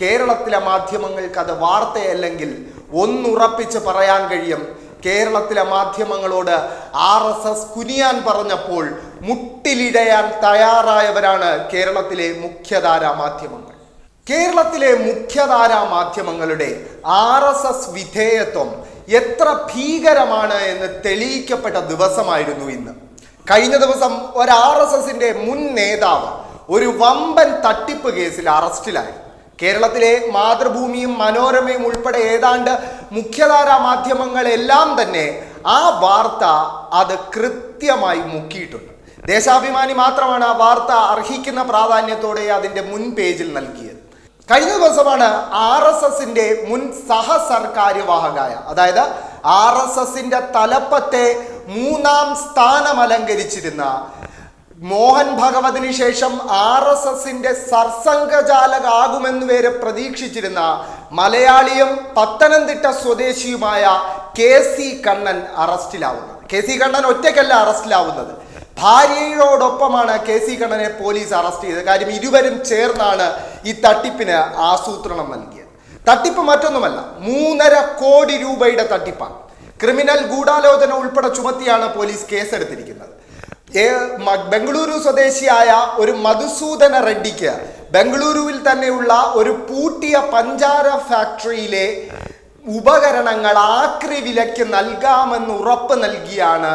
കേരളത്തിലെ മാധ്യമങ്ങൾക്ക് അത് വാർത്തയല്ലെങ്കിൽ ഒന്നുറപ്പിച്ച് പറയാൻ കഴിയും. കേരളത്തിലെ മാധ്യമങ്ങളോട് ആർ എസ് എസ് കുനിയാൻ പറഞ്ഞപ്പോൾ മുട്ടിലിടയാൻ തയ്യാറായവരാണ് കേരളത്തിലെ മുഖ്യധാരാ മാധ്യമങ്ങൾ. കേരളത്തിലെ മുഖ്യധാരാ മാധ്യമങ്ങളുടെ ആർ എസ് എസ് വിധേയത്വം എത്ര ഭീകരമാണ് എന്ന് തെളിയിക്കപ്പെട്ട ദിവസമായിരുന്നു ഇന്ന്. കഴിഞ്ഞ ദിവസം ഒരു ആർ എസ് എസിന്റെ മുൻ നേതാവ് ഒരു വമ്പൻ തട്ടിപ്പ് കേസിൽ അറസ്റ്റിലായി. കേരളത്തിലെ മാതൃഭൂമിയും മനോരമയും ഉൾപ്പെടെ ഏതാണ്ട് മുഖ്യധാരാ മാധ്യമങ്ങളെല്ലാം തന്നെ ആ വാർത്ത അത് കൃത്യമായി മുക്കിയിട്ടുണ്ട്. ദേശാഭിമാനി മാത്രമാണ് ആ വാർത്ത അർഹിക്കുന്ന പ്രാധാന്യത്തോടെ അതിന്റെ മുൻ പേജിൽ നൽകിയത്. കഴിഞ്ഞ ദിവസമാണ് ആർ എസ് എസിന്റെ മുൻ സഹസർക്കാര്യവാഹകായ അതായത് ആർ എസ് എസിന്റെ തലപ്പത്തെ മൂന്നാം സ്ഥാനം അലങ്കരിച്ചിരുന്ന മോഹൻ ഭഗവതിന് ശേഷം ആർ എസ് എസിന്റെ സർസംഘചാലകാകുമെന്ന് വരെ പ്രതീക്ഷിച്ചിരുന്ന മലയാളിയും പത്തനംതിട്ട സ്വദേശിയുമായ കെ സി കണ്ണൻ അറസ്റ്റിലാവുന്നത്. കെ സി കണ്ണൻ ഒറ്റയ്ക്കല്ല അറസ്റ്റിലാവുന്നത്. ഭാര്യയോടൊപ്പമാണ് കെ സി കണ്ണനെ പോലീസ് അറസ്റ്റ് ചെയ്തത്. കാര്യം ഇരുവരും ചേർന്നാണ് ഈ തട്ടിപ്പിന് ആസൂത്രണം നൽകിയത്. തട്ടിപ്പ് മറ്റൊന്നുമല്ല മൂന്നര കോടി രൂപയുടെ തട്ടിപ്പാണ്. ക്രിമിനൽ ഗൂഢാലോചന ഉൾപ്പെടെ ചുമത്തിയാണ് പോലീസ് കേസെടുത്തിരിക്കുന്നത്. ബംഗളൂരു സ്വദേശിയായ ഒരു മധുസൂദന റെഡ്ഡിക്ക് ബംഗളൂരുവിൽ തന്നെയുള്ള ഒരു പൂട്ടിയ പഞ്ചാര ഫാക്ടറിയിലെ ഉപകരണങ്ങൾ ആക്രി വിലയ്ക്ക് നൽകാമെന്ന് ഉറപ്പ് നൽകിയാണ്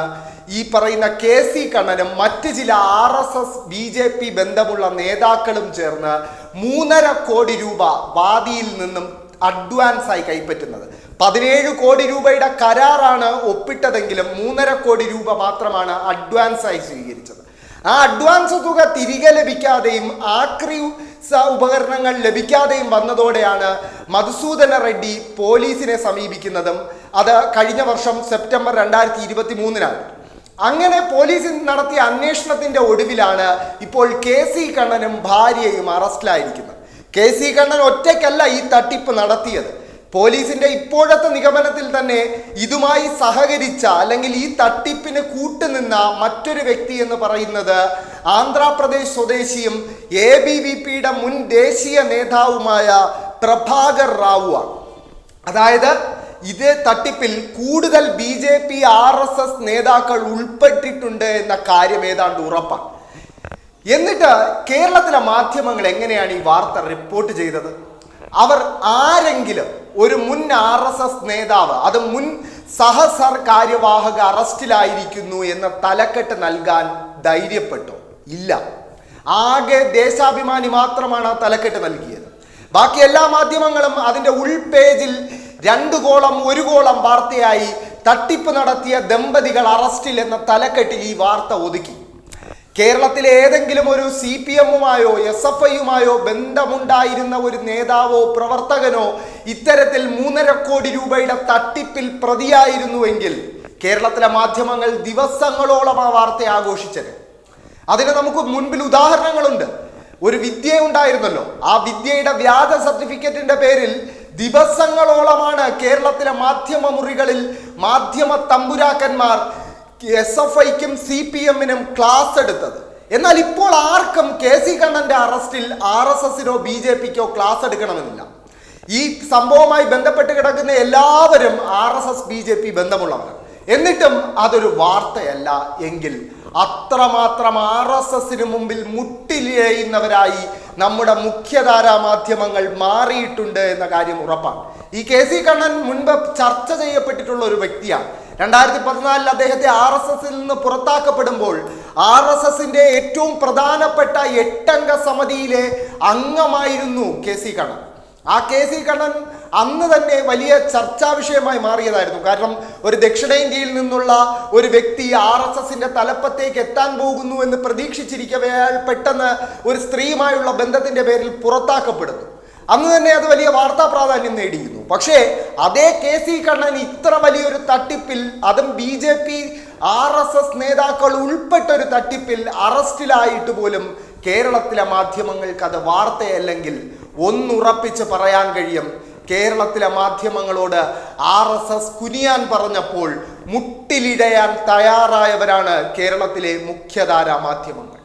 ഈ പറയുന്ന കെ സി കണ്ണനും മറ്റ് ചില R S S B J P ബന്ധമുള്ള നേതാക്കളും ചേർന്ന് മൂന്നര കോടി രൂപ വാദിയിൽ നിന്നും അഡ്വാൻസ് ആയി കൈപ്പറ്റുന്നത്. പതിനേഴ് കോടി രൂപയുടെ കരാറാണ് ഒപ്പിട്ടതെങ്കിലും മൂന്നര കോടി രൂപ മാത്രമാണ് അഡ്വാൻസ് ആയി സ്വീകരിച്ചത്. ആ അഡ്വാൻസ് തുക തിരികെ ലഭിക്കാതെയും ആക്രി ഉപകരണങ്ങൾ ലഭിക്കാതെയും വന്നതോടെയാണ് മധുസൂദന റെഡ്ഡി പോലീസിനെ സമീപിക്കുന്നതും അത് കഴിഞ്ഞ വർഷം സെപ്റ്റംബർ രണ്ടായിരത്തി ഇരുപത്തി മൂന്നിനാണ് അങ്ങനെ പോലീസ് നടത്തിയ അന്വേഷണത്തിന്റെ ഒടുവിലാണ് ഇപ്പോൾ കെ സി കണ്ണനും ഭാര്യയും അറസ്റ്റിലായിരിക്കുന്നത്. കെ സി കണ്ണൻ ഒറ്റയ്ക്കല്ല ഈ തട്ടിപ്പ് നടത്തിയത്. പോലീസിന്റെ ഇപ്പോഴത്തെ നിഗമനത്തിൽ തന്നെ ഇതുമായി സഹകരിച്ച അല്ലെങ്കിൽ ഈ തട്ടിപ്പിന് കൂട്ടുനിന്ന മറ്റൊരു വ്യക്തി എന്ന് പറയുന്നത് ആന്ധ്രാപ്രദേശ് സ്വദേശിയും എ ബി വി പിയുടെ മുൻ ദേശീയ നേതാവുമായ പ്രഭാകർ റാവുവാണ് അതായത് ഇതേ തട്ടിപ്പിൽ കൂടുതൽ B J P R S S നേതാക്കൾ ഉൾപ്പെട്ടിട്ടുണ്ട് എന്ന കാര്യം ഏതാണ്ട് ഉറപ്പാണ്. എന്നിട്ട് കേരളത്തിലെ മാധ്യമങ്ങൾ എങ്ങനെയാണ് ഈ വാർത്ത റിപ്പോർട്ട് ചെയ്തത്? അവർ ആരെങ്കിലും ഒരു മുൻ ആർ എസ് എസ് നേതാവ് അത് മുൻ സഹസർ കാര്യവാഹക അറസ്റ്റിലായിരിക്കുന്നു എന്ന തലക്കെട്ട് നൽകാൻ ധൈര്യപ്പെട്ടോ? ഇല്ല. ആകെ ദേശാഭിമാനി മാത്രമാണ് ആ തലക്കെട്ട് നൽകിയത്. ബാക്കി എല്ലാ മാധ്യമങ്ങളും അതിന്റെ ഉൾപേജിൽ രണ്ട് കോളം ഒരു കോളം വാർത്തയായി തട്ടിപ്പ് നടത്തിയ ദമ്പതികൾ അറസ്റ്റിൽ എന്ന തലക്കെട്ടിൽ ഈ വാർത്ത ഒതുക്കി. കേരളത്തിലെ ഏതെങ്കിലും ഒരു സി പി എമ്മുമായോ എസ് എഫ് ഐയുമായോ ബന്ധമുണ്ടായിരുന്ന ഒരു നേതാവോ പ്രവർത്തകനോ ഇത്തരത്തിൽ മൂന്നര കോടി രൂപയുടെ തട്ടിപ്പിൽ പ്രതിയായിരുന്നുവെങ്കിൽ കേരളത്തിലെ മാധ്യമങ്ങൾ ദിവസങ്ങളോളം ആ വാർത്ത ആഘോഷിച്ചത്. അതിന് നമുക്ക് മുൻപിൽ ഉദാഹരണങ്ങളുണ്ട്. ഒരു വിദ്യ ഉണ്ടായിരുന്നല്ലോ ആ വിദ്യയുടെ വ്യാജ സർട്ടിഫിക്കറ്റിന്റെ പേരിൽ ദിവസങ്ങളോളമാണ് കേരളത്തിലെ മാധ്യമ മുറികളിൽ മാധ്യമ തമ്പുരാക്കന്മാർ എസ് എഫ് ഐക്കും സി പി എമ്മിനും ക്ലാസ് എടുത്തത്. എന്നാൽ ഇപ്പോൾ ആർക്കും കെ സി കണ്ണന്റെ അറസ്റ്റിൽ ആർ എസ് എസിനോ ബി ജെ പിക്കോ ക്ലാസ് എടുക്കണമെന്നില്ല. ഈ സംഭവവുമായി ബന്ധപ്പെട്ട് കിടക്കുന്ന എല്ലാവരും R S S B J P ബന്ധമുള്ളവരാണ്. എന്നിട്ടും അതൊരു വാർത്തയല്ല എങ്കിൽ അത്രമാത്രം ആർ എസ് എസിന് മുമ്പിൽ മുട്ടിലിഴയുന്നവരായി നമ്മുടെ മുഖ്യധാരാ മാധ്യമങ്ങൾ മാറിയിട്ടുണ്ട് എന്ന കാര്യം ഉറപ്പാണ്. ഈ കെ സി കണ്ണൻ മുൻപ് ചർച്ച ചെയ്യപ്പെട്ടിട്ടുള്ള ഒരു വ്യക്തിയാണ്. രണ്ടായിരത്തി പതിനാലിൽ അദ്ദേഹത്തെ ആർ എസ് എസിൽ നിന്ന് പുറത്താക്കപ്പെടുമ്പോൾ ആർ എസ് എസിന്റെ ഏറ്റവും പ്രധാനപ്പെട്ട എട്ടംഗ സമിതിയിലെ അംഗമായിരുന്നു കെ സി കണ്ണൻ. ആ കെ സി കണ്ണൻ അന്ന് തന്നെ വലിയ ചർച്ചാ വിഷയമായി മാറിയതായിരുന്നു. കാരണം ഒരു ദക്ഷിണേന്ത്യയിൽ നിന്നുള്ള ഒരു വ്യക്തി ആർ എസ് എസിന്റെ തലപ്പത്തേക്ക് എത്താൻ പോകുന്നു എന്ന് പ്രദീക്ഷിച്ചിരിക്കവേയാൽ പെട്ടെന്ന് ഒരു സ്ത്രീയുമായുള്ള ബന്ധത്തിന്റെ പേരിൽ പുറത്താക്കപ്പെടുന്നു. അന്ന് തന്നെ അത് വലിയ വാർത്താ പ്രാധാന്യം നേടിയിരുന്നു. പക്ഷേ അതേ കെ സി കണ്ണൻ ഇത്ര വലിയൊരു തട്ടിപ്പിൽ അതും B J P R S S നേതാക്കൾ ഉൾപ്പെട്ട ഒരു തട്ടിപ്പിൽ അറസ്റ്റിലായിട്ട് പോലും കേരളത്തിലെ മാധ്യമങ്ങൾക്ക് അത് വാർത്തയല്ലെങ്കിൽ ഒന്നുറപ്പിച്ച് പറയാൻ കഴിയും. കേരളത്തിലെ മാധ്യമങ്ങളോട് ആർ എസ് എസ് കുനിയാൻ പറഞ്ഞപ്പോൾ മുട്ടിലിടയാൻ തയ്യാറായവരാണ് കേരളത്തിലെ മുഖ്യധാരാ മാധ്യമങ്ങൾ.